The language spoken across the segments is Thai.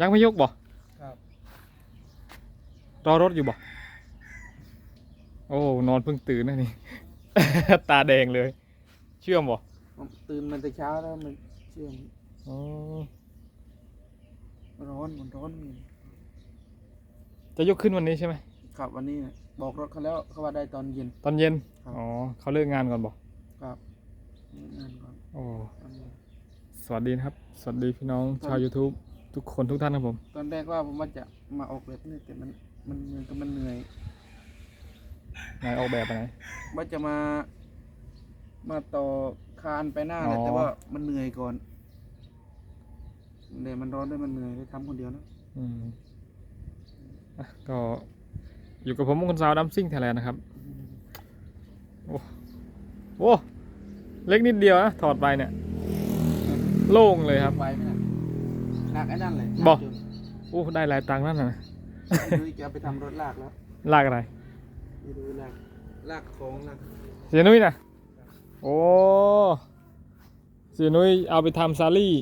ยังไม่ยกบ่ครับรอรถอยู่บ่โอ้นอนเพิ่งตื่นนะนี่ ตาแดงเลย เชื่อมบ่ผมตื่นมันแต่เช้าแล้วมันเชื่อมอ๋อร้อนมันร้อนนี่จะยกขึ้นวันนี้ใช่ไหมครับวันนี้นะบอกรถเขาแล้วเขาว่าได้ตอนเย็น ตอนเย็นครับอ๋อเขาเลิกงานก่อนบ่ครับงานก่อนโอ้ตอนเย็นสวัสดีนะครับ สวัสดีพี่น้องชาว YouTube ทุกคนทุกท่านครับผม ตอนแรกว่าผมว่าจะมาออกแบบนี้แต่มันมันเหมือนกับมันเหนื่อยนายออกแบบไปไหนว่าจะมา มาต่อคานไปหน้าอ๋เลยอแต่ว่ามันเหนื่อยก่อนเดี๋ยวมันร้อนด้วยมันเหนื่อยได้ทำคนเดียวนะอืมอะก็อยู่กับผมมงคลสาวดัมซิ่งไทยแลนด์นะครับ โอ้โหเล็กนิดเดียวนะถอดไปเนี่ย โล่งเลยครับ ไปไหมนะ หนักไอ้นั่นเลยบอกหนัจนโอ้ ได้หลายตังค์นั่นน่ะนะไม่รู้จะเอาไปทำรถลากแล้วลากอะไรไม่รู้ลากลากของลากเสียนุ้ยนะโอ้เสียนุ้ยเอาไปทำซาลี่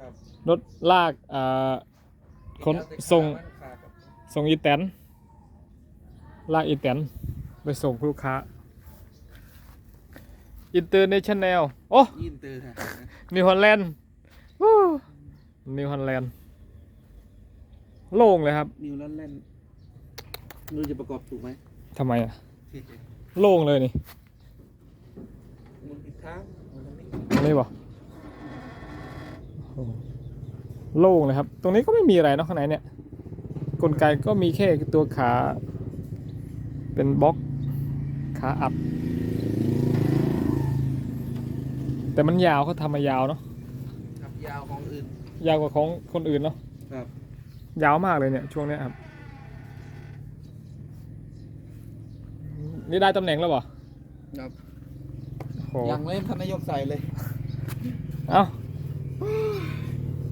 ครับรถลากอ่าขนส่งขากับส่งอีแตนลากอีแตนไปส่งลูกค้าอินเตอร์เนชั่นแนลโอ้ยินเตอร์ฮะนิวฮอลแลนด์ นิวฮอลแลนด์โล่งเลยครับ นิวแลนด์เล่นไม่รู้จะประกอบถูกไหมทำไมอะโล่งเลยนี่มันผิดทางมันไม่ตรงนี้บอกโล่งเลยครับ ตรงนี้ก็ไม่มีอะไรเนาะข้างในเนี่ย กลไกก็มีแค่ตัวขา เป็นบล็อกขาอัดแต่มันยาวเขาทำมายาวเนาะขับยาวของอื่น ยาวกว่าของคนอื่นเนาะครับ ยาวมากเลยเนี่ย ช่วงเนี้ยครับ นี่ได้ตำแหน่งแล้วเหรอครับ โหยังไม่ทันนายกใส่เลย เอ้า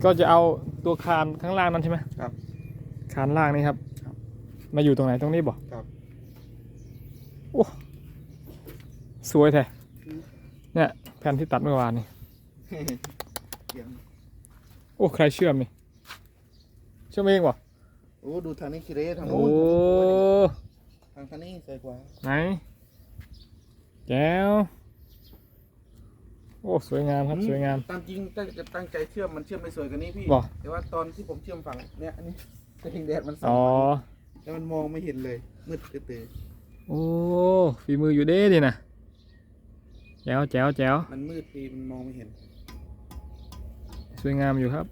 ก็จะเอาตัวคานข้างล่างนั่นใช่ไหมครับคานล่างนี่ครับ ครับ มาอยู่ตรงไหนตรงนี้บ่ครับ โอ้สวยแท้อืมเนี่ยแผ่นที่ตัดเมื่อวานนี่ เกี่ยง โอ้ใครเชื่อมนี่เชื่อมเองบ่โอ้ดูทางนี้คิเรทางโอ้นู้นทางทางนี้สวยกว่าไหนแจ๋วโอ้สวยงามครับสวยงาม ตามจริงตั้งจะตั้งใจเชื่อมมันเชื่อมไม่สวยกว่านี้พี่บ่แต่ว่าตอนที่ผมเชื่อมฝั่งเนี้ยอันนี้กระทิงแดดมันส่องอ๋อแล้วมันมองไม่เห็นเลยมืดตื่นโอ้ฝีมืออยู่เด้ดินะแจ๋วแจ๋วแจ๋วมันมืดดีมันมองไม่เห็น สวยงามอยู่ครับ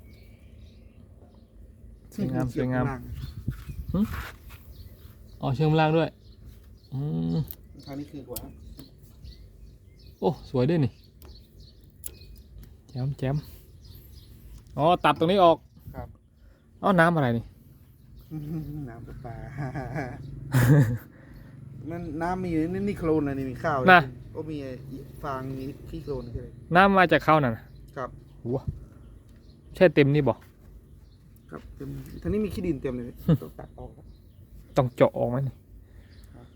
สวยงามสวยงามข้ล่อ๋อเชื่อมล่างด้วยอืมทางนี้คือกว่าโอ้สวยด้วยนี่แจมแจมอ๋อตัดตรงนี้ออกครับอ๋อน้ำอะไรนี่น้ำประปามันน้ำมีอยู่นี่นี่โคลนอะไรนี่มีข้าวน่ะโอ้มีไอ้ฟางมีขี้โคลนใช่ไหมน้ำมาจากเขาน่ะนะครับหัว ใช่เต็มนี่บอกครับเต็มท่างนี้มีขี้ดินเต็มเลยต้องตัดออกครับต้องเจาะออกไหมนี่ครับ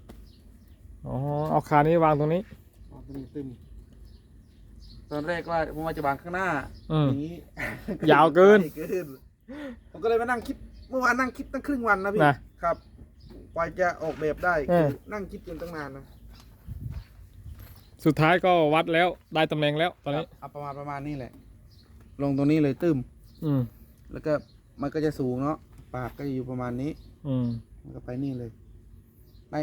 อ๋อเอาคานี้วางตรงนี้อ๋อตึมตึมตอนแรกว่าผมว่าจะวางข้างหน้าอืมอย่างนี้ยาวเกินเกินผมก็เลยมานั่งคิดเมื่อวานนั่งคิดตั้งครึ่งวันนะพี่นะ ครับกว่าจะออกแบบได้เออคือนั่งคิดจนตั้งนานนะสุดท้ายก็วัดแล้วได้ตำแหน่งแล้วตอนนี้ เอาประมาณประมาณนี้แหละ ลงตรงนี้เลยตึมอืมแล้วก็มันก็จะสูงเนาะ ปากก็จะอยู่ประมาณนี้ อืมมันก็ไปนี่เลย ไม่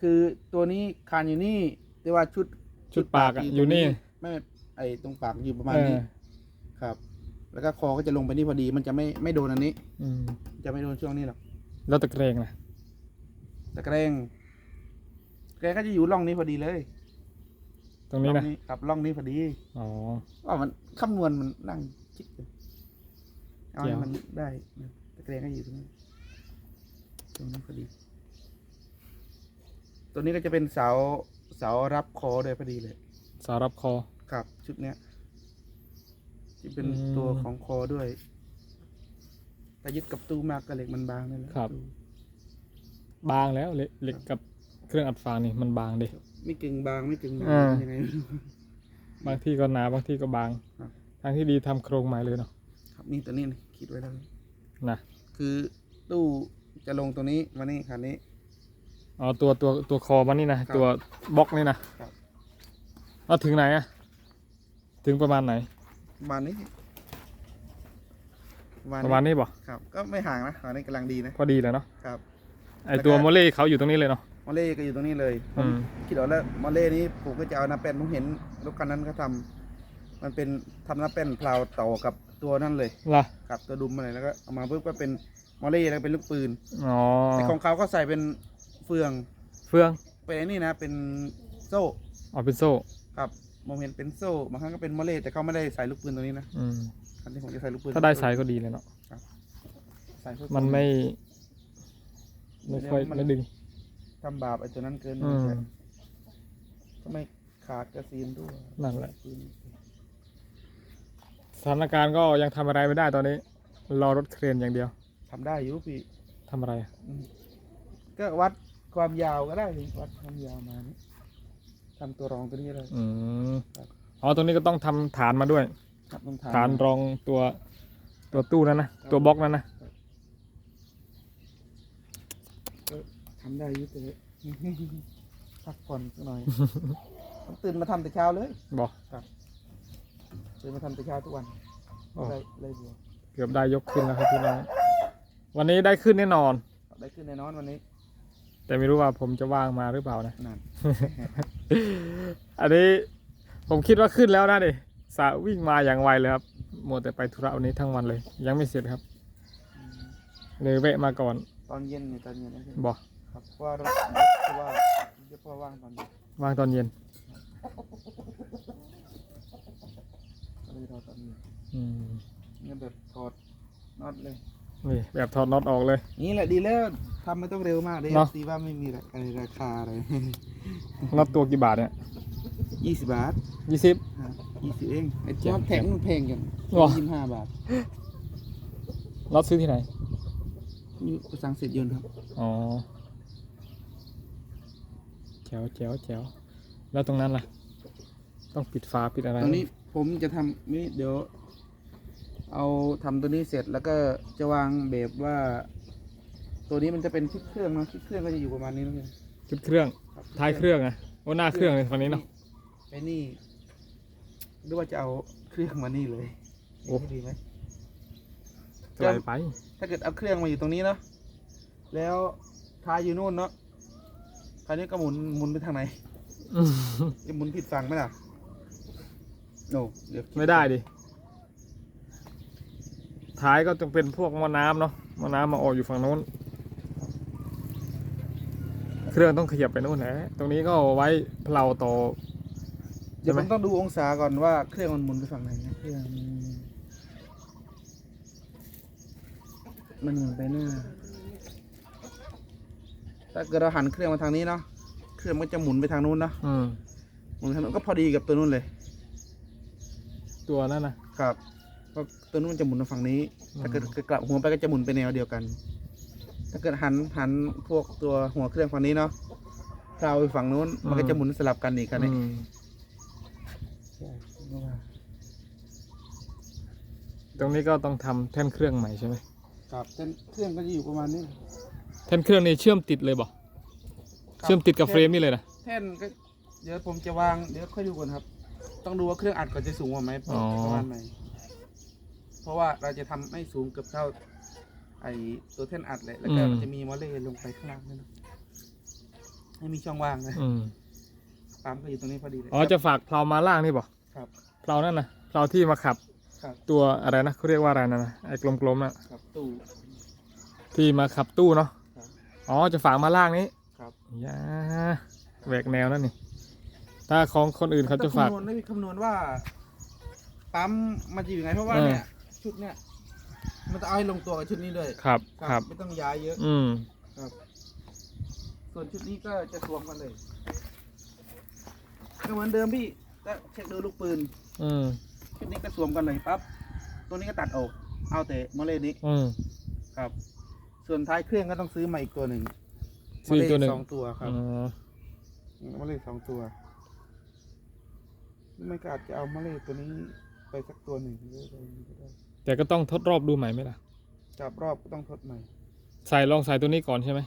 คือตัวนี้คานอยู่นี่แต่ว่าชุดชุดปากอะตรงอยู่นี่ ไม่ ไอตรงปากอยู่ประมาณเอนี้อครับ แล้วก็คอก็จะลงไปนี่พอดี มันจะไม่ไม่โดนอันนี้ อืมจะไม่โดนช่วงนี้หรอก แล้วตะเกรงนะแต่แกรงแกรงก็จะอยู่ร่องนี้พอดีเลย ตรงนี้ร่นะองกับร่องนี้พอดี อ๋อ ว่ามันคำนวณมันนั่งคิดกันเอาให้เดี๋ยวมันได้นะแต่แกรงก็อยู่ตรงนี้ตรงนี้พอดี ตัวนี้ก็จะเป็นเสาเสารับคอด้วยพอดีเลย สารับคอ ครับชุดเนี้ยที่เป็นอืมตัวของคอด้วยแต่ยึดกับตู้มากกับเหล็กมันบางนั่นแหละครับ ตู้ บางแล้วเหล็กเหล็กกับเครื่องอัดฟางนี่มันบางดิ ไม่กึ่งบางไม่กึ่งหนาอ่า ยังไงไม่รู้ บางที่ก็หนาบางที่ก็บาง ครับ ทางที่ดีทำโครงใหม่เลยเนาะครับนี่ตัวนี้นะคิดไว้แล้ว นะคือตู้จะลงตัวนี้มานี่คันนี้ อ๋อตัวตัวตัวคอมันนี่นะครับตัวบล็อกนี่นะครับ เอาถึงไหนอะถึงประมาณไหน ประมาณนี้ประมาณประมาณนี้บ่ครับ ก็ไม่ห่างนะอันนี้กำลังดีนะพอดีเลยเนาะครับ ไอตัวโมเล่เขาอยู่ตรงนี้เลยเนาะ มอเล่ก็อยู่ตรงนี้เลยผอืมมคิดเอาแล้วมอเล่นี้ผมก็จะเอาน้ำเป็นผมเห็นรถคันนั้นเขาทำมันเป็นทำน้ำเป็นเพลาต่อกับตัวนั่นเลยล่ะกับตัวดุมอะไรแล้วก็เอามาปุ๊บก็เป็นมอเล่แล้วเป็นลูกปืนอ๋อแต่ของเขาก็ใส่เป็นเฟืองเฟืองเป็นไอ้นี่นะเป็นโซ่อ๋อเป็นโซ่ครับมองเห็นเป็นโซ่บางครั้งก็เป็นมอเล่แต่เขาไม่ได้ใส่ลูกปืนตัวนี้นะอืมคันที่ผมจะใส่ลูกปืนถ้าได้ใส่ก็ดีเลยเนาะใส่เพื่อมันไม่ไม่ค่อยไม่ดึง ทำบาปไอ้ตัวนั้นเกินอืมก็ไม่ขาดกระซีนด้วยนั่นแหละ ปืนสถานการณ์ก็ยังทำอะไรไม่ได้ตอนนี้ รอรถเครนอย่างเดียวทำได้อยู่พี่ทำอะไรอะอืมก็วัดความยาวก็ได้พี่วัดความยาวมานี่ทำตัวรองตัวนี้เลย อืมครับ อ๋อตรงนี้ก็ต้องทำฐานมาด้วย ครับต้องฐานรองตัวตัวตู้นั้นนะ ตัวบล็อกนั้นนะ ก็ ทำได้อยุ่แต่พักผ่อนสักหน่อยต้องตื่นมาทำแต่เช้าเลย บอก ตื่นมาทำแต่เช้าทุกวันโอ้ได้ได้บัวเกือบได้ยกขึ้นแล้วครับพี่น้อง วันนี้ได้ขึ้นแน่นอน ได้ขึ้นแน่นอนวันนี้แต่ไม่รู้ว่าผมจะว่างมาหรือเปล่านะ นั่น อันนี้ผมคิดว่าขึ้นแล้วนะดิสาวิ่งมาอย่างไวเลยครับมัวแต่ไปธุระวันนี้ทั้งวันเลย ยังไม่เสร็จครับเลยแวะมาก่อนตอนเย็นนี่ตอนเย็นนะบอก ครับเพราะว่ารถรถเพราะว่าเดี๋ยวพ่อว่างตอนเย็นว่างตอนเย็น ก็เลยรอตอนเย็นอืมเนี่ยแบบถอดน็อตเลย นี่แบบถอดน็อตออกเลย นี่แหละดีแล้วทำไม่ต้องเร็วมากเด้เนอะ ตีว่าไม่มีอะไรราคาเลยน็อตตัวกี่บาทเนี่ยยี่สิบบาทยี่สิบ ยี่สิบเองไอ้เจ็บน็อตแข็งมันแพงกันหรอ ยี่สิบห้าบาทน็อตซื้อที่ไหนอยู่สังเสร็จยนต์ครับ อ๋อแจ๋วแจ๋วแจ๋วแล้วตรงนั้นล่ะ ต้องปิดฝาปิดอะไรตรงนี้ผมจะทำนี่เดี๋ยว เอาทำตัวนี้เสร็จแล้วก็จะวางแบบว่า ตัวนี้มันจะเป็นชุดเครื่องเนอะชุดเครื่องก็จะอยู่ประมาณนี้นะพี่ชุดเครื่องครับท้ายเครื่องอะโอ้หน้าเครื่องเลยฝั่งนี้เนาะไอ้นี่หรือว่าจะเอาเครื่องมานี่เลยโอ้ดีไหม ไกลไป ถ้าเกิดเอาเครื่องมาอยู่ตรงนี้เนาะ แล้วท้ายอยู่นู่นเนาะ คราวนี้ก็หมุนหมุนไปทางไหนอืมจะหมุนผิดฝั่งไหมล่ะโนเดี๋ยวไม่ได้ดิ ท้ายก็ต้องเป็นพวกหม้อน้ำเนาะหม้อน้ำมาออกอยู่ฝั่งนู้น เครื่องต้องขยับไปนู่นแหละตรงนี้ก็เอาไว้เพลาต่อเดี๋ยวใช่ผไหมมต้องดูองศาก่อนว่าเครื่องมันหมุนไปฝั่งไหนนะเครื่องมันหมุนไปหน้า ถ้าเกิดเราหันเครื่องมาทางนี้เนาะเครื่องมันจะหมุนไปทางนู้นเนาะอืมหมุนทางนู้นก็พอดีกับตัวนู้นเลยตัวนั่นนะครับเพราะตัวนู้นมันจะหมุนมาฝั่งนี้อืมถ้าเกิดกลับหัวไปก็จะหมุนไปแนวเดียวกัน ถ้าเกิดหันหันพวกตัวหัวเครื่องฝั่งนี้เนาะเราไปฝั่งนู้นมันก็จะหมุนสลับกันอีกครับนี่อืมใช่เพราะว่าตรงนี้ก็ต้องทำแท่นเครื่องใหม่ใช่ไหมครับเส้นเครื่องก็จะอยู่ประมาณนี้แท่นเครื่องนี่เชื่อมติดเลยบ่ครับเชื่อมติดกับเฟรมนี่เลยนะแท่นก็เดี๋ยวผมจะวางเดี๋ยวค่อยดูก่อนครับ ต้องดูว่าเครื่องอัดก่อนจะสูงกว่าไหมอ๋อประมาณไหนเพราะว่าเราจะทำให้สูงเกือบเท่า ไอตัวแท่นอัดเลยแล้วก็มันจะมีมอลเล่ลงไปข้างล่างด้วยนะให้มีช่องว่างนะอืมปั๊มก็อยู่ตรงนี้พอดีเลยอ๋อจะฝากเพลามาล่างนี่บ่ครับเพลานั่นนะเพลาที่มาขับครับตัวอะไรนะเขาเรียกว่าอะไรนะนะไอ้กลมๆน่ะครับตู้ที่มาขับตู้เนาะครับ อ๋อจะฝากมาล่างนี้ครับ ยาแหวกแนวนั่นนี่ ถ้าของคนอื่นเขาจะฝากต้องคำนวณได้คำนวณว่าปั๊มมันจะอยู่ยังไงเพราะว่าเออ เนี่ย ชุดเนี่ยมันจะเอาให้ลงตัวกับชุดนี้เลยครับครับ ไม่ต้องย้ายเยอะ อืมครับส่วนชุดนี้ก็จะรวมกันเลยก็เหมือนเดิมพี่ก็เช็คดูลูกปืน อืม ชุดนี้ก็สวมกันเลยปั๊บ ตัวนี้ก็ตัดออก เอาแต่มอเลนี้อืม ครับ ส่วนท้ายเครื่องก็ต้องซื้อมาอีกตัวหนึ่งซื้ออีกตัวหนึ่งสองตัวครับอ๋อมอเลสองตัวหรือไม่ก็อาจจะเอามอเลตัวนี้ไปสักตัวหนึ่งหรืออะไรก็ได้แต่ก็ต้องทดรอบดูใหม่ไหมล่ะกับรอบก็ต้องทดใหม่ใส่ลองใส่ตัวนี้ก่อนใช่ไหม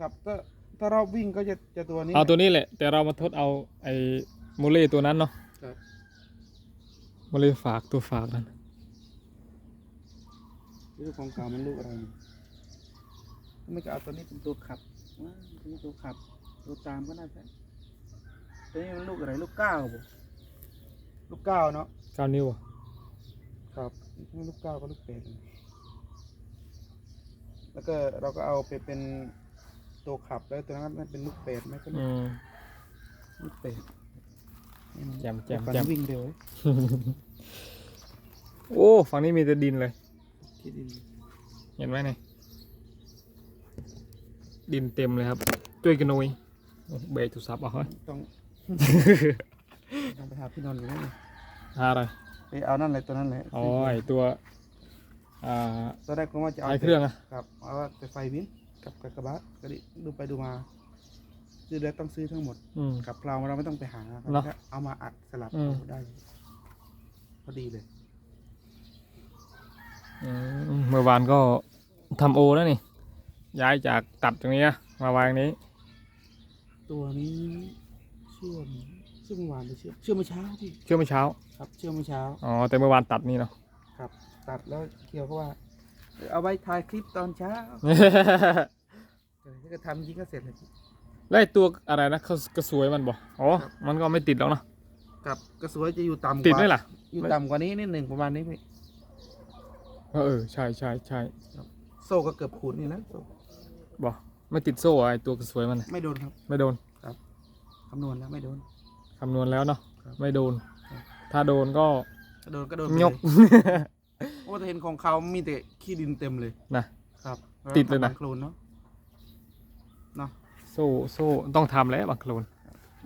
กับถ้าถ้ารอบวิ่งก็จะจะตัวนี้ เอาตัวนี้แหละ แต่เรามาทดเอาไอ้โมเลตัวนั้นเนาะครับ โมเลฝากตัวฝากนั้นลูกของเก่ามันลูกอะไรเนี่ย ไม่ก็เอาตัวนี้เป็นตัวขับว่าตัวนี้ตัวขับ ตัวตามก็น่าจะตัวนี้มันลูกอะไรลูกเก้าบ่ลูกเก้าเนาะเก้านิ้วอะครับไม่ลูกเก้าก็ลูกแปดนะแล้วก็เราก็เอาไปเป็นตัวขับแล้วตัวนั้นมันเป็นลูกแปดไหมก็อืมลูกแปดนี่นแจ่มแจ่มฟันแจ่มวิ่งเร็วเว้ยโอ้ ฝั่งนี้มีแต่ดินเลยคิดดีเห็นไหมเนี่ย ดินเต็มเลยครับช่วยกันหน่อยเบรกจุดซับเอาเฮ้ยต้องต้องไปหาพี่นนท์อยู่นี่หาอะไรไปเอานั่นเลยตัวนั้นแหละอ๋อไอตัวอ่า ตอนแรกก็ว่าจะเอาไอเครื่องอะ ครับเอาแต่ไฟวินกับกระบะก็ดิดูไปดูมาซื้อแล้วต้องซื้อทั้งหมด อืม กับเราเราไม่ต้องไปหาครับเนอะแค่เอามาอัดสลับอืม ได้ พอดีเลย อืมเมื่อวานก็ทำโอแล้วนี่ ย้ายจากตัดตรงนี้นะมาวางนี้ ตัวนี้เชื่อมเชื่อมเมื่อวานหรือเชื่อมเชื่อมเมื่อเช้าพี่เชื่อเมื่อเช้าครับ เชื่อมเมื่อเช้าอ๋อแต่เมื่อวานตัดนี่เนาะครับ ตัดแล้วเกี่ยวก็ว่าเออเอาไว้ถ่ายคลิปตอนเช้าเออถ้าเกิดทำจริงก็เสร็จเลยแล้วไอ้ตัวอะไรนะเขากระสวยมันบอกอ๋อครับมันก็ไม่ติดหรอกเนาะกับกระสวยจะอยู่ต่ำกว่าติดด้วยล่ะอยู่ต่ำกว่านี้นิดหนึ่งประมาณนี้พี่เออเออใช่ใช่ใช่โซ่ก็เกือบขูดนี่นะโซ่ บอกไม่ติดโซ่อะไอ้ตัวกระสวยมันน่ะไม่โดนครับไม่โดนคำนวณแล้วไม่โดน คำนวณแล้วเนาะครับ ไม่โดนครับถ้าโดนก็ก็โดนก็โดนไปยกเลยโอ้แต่เห็นของเขามีแต่ขี้ดินเต็มเลยนะ ครับติดเลยนะบางโคลนเนาะเนาะโซ่โซ่ต้องทำแล้วบางโคลน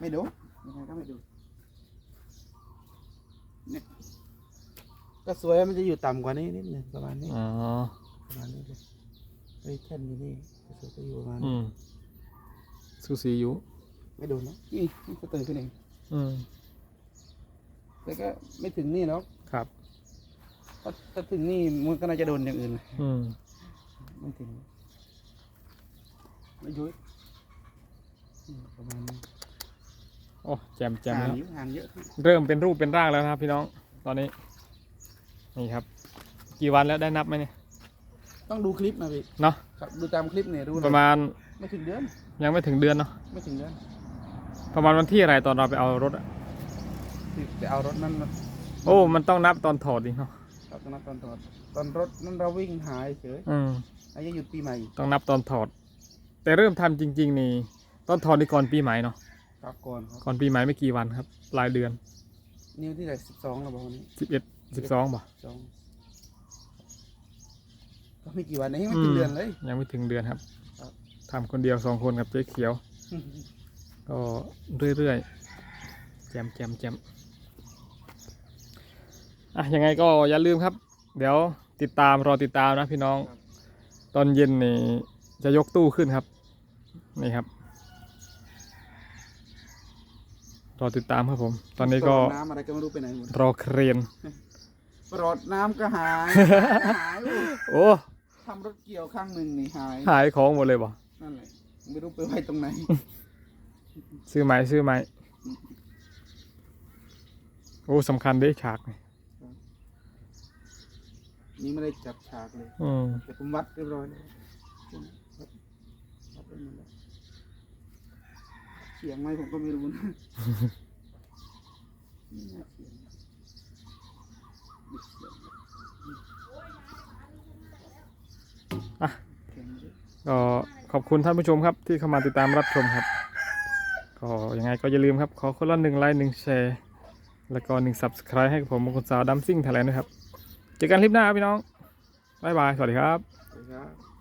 ไม่โดนยังไงก็ไม่โดนเนี่ยก็สวยมันจะอยู่ต่ำกว่านี้นิดหนึ่งประมาณนี้อ๋อประมาณนี้เลย ไอ้ยแท่นอยู่นี่กระสวยก็อยู่ประมาณอืนี้มสูสีอยู่ ไม่โดนเนาะนี่นี่ก็ตื่นขึ้นเองอืมแต่ก็ไม่ถึงนี่เนาะครับ ถ้าถ้าถึงนี่มันก็น่าจะโดนอย่างอื่นเลยอืมไม่ถึงไม่ยุ้ยอืมประมาณนี้โอ้แจมแจมห่างแล้วเยอะห่างเยอะขึ้นเริ่มเป็นรูปเป็นร่างแล้วนะครับ พี่น้อง ตอนนี้ นี่ครับ กี่วันแล้วได้นับไหมเนี่ย ต้องดูคลิปนะพี่เนาะครับดูตามคลิปเนี่ยรู้เลยประมาณไม่ถึงเดือนยังไม่ถึงเดือนเนาะไม่ถึงเดือนประมาณวันที่อะไรตอนเราไปเอารถอะที่จะเอารถนั้นมาโอ้มันต้องนับตอนถอดอีกเนาะครับตอนนั้นตอนถอดตอนรถนั้นเราวิ่งหายเฉยอืมอายุหยุดปีใหม่ต้องนับตอนถอด แต่เริ่มทำจริง ๆ นี่ตอนถอดนี่ก่อนปีใหม่เนาะครับก่อนครับก่อนปีใหม่ไม่กี่วันครับปลายเดือนนิ้วที่ไหนสิบสองเราบอกวันนี้สิบเอ็ดสิบสองบ่สอง ก็ไม่กี่วันเองไม่ถึงเดือนเลย ยังไม่ถึงเดือนครับครับทำคนเดียวสองคนกับเจ๊เขียว ก็เรื่อยๆแจมแจมแจมอะยังไงก็อย่าลืมครับ เดี๋ยวติดตามรอติดตามนะพี่น้องครับตอนเย็นนี่จะยกตู้ขึ้นครับ นี่ครับ รอติดตามครับผม ตอนนี้ก็รดน้ำอะไรก็ไม่รู้ไปไหนหมดรอเครนรดน้ำก็หายหายโอ้โอ้ ทำรถเกี่ยวข้างหนึ่งนี่หายหายของหมดเลยบ่นั่นแหละไม่รู้ไปไว้ตรงไหน ซื้อไหมซื้อไหมโอ้สำคัญเด้ฉากนี่นี่ไม่ได้จับฉากเลยอืมแต่ผมวัดเรียบร้อยเลยวัดวัดไปหมดแล้วเสียงไหมผมก็ไม่รู้นะนี่น่าเสียงเสียง อะ แข็งเลย ก็ขอบคุณท่านผู้ชมครับที่เข้ามาติดตามรับชมครับก็ยังไงก็อย่าลืมครับ ขอคนละหนึ่งไลค์หนึ่งแชร์ แล้วก็หนึ่งสับสไคร b e ให้กับผมมงคลสาวดัมซิ่งไทยแลนด์ด้วยครับ เจอกันคลิปหน้าครับพี่น้อง บ๊ายบาย สวัสดีครับสวัสดีครับ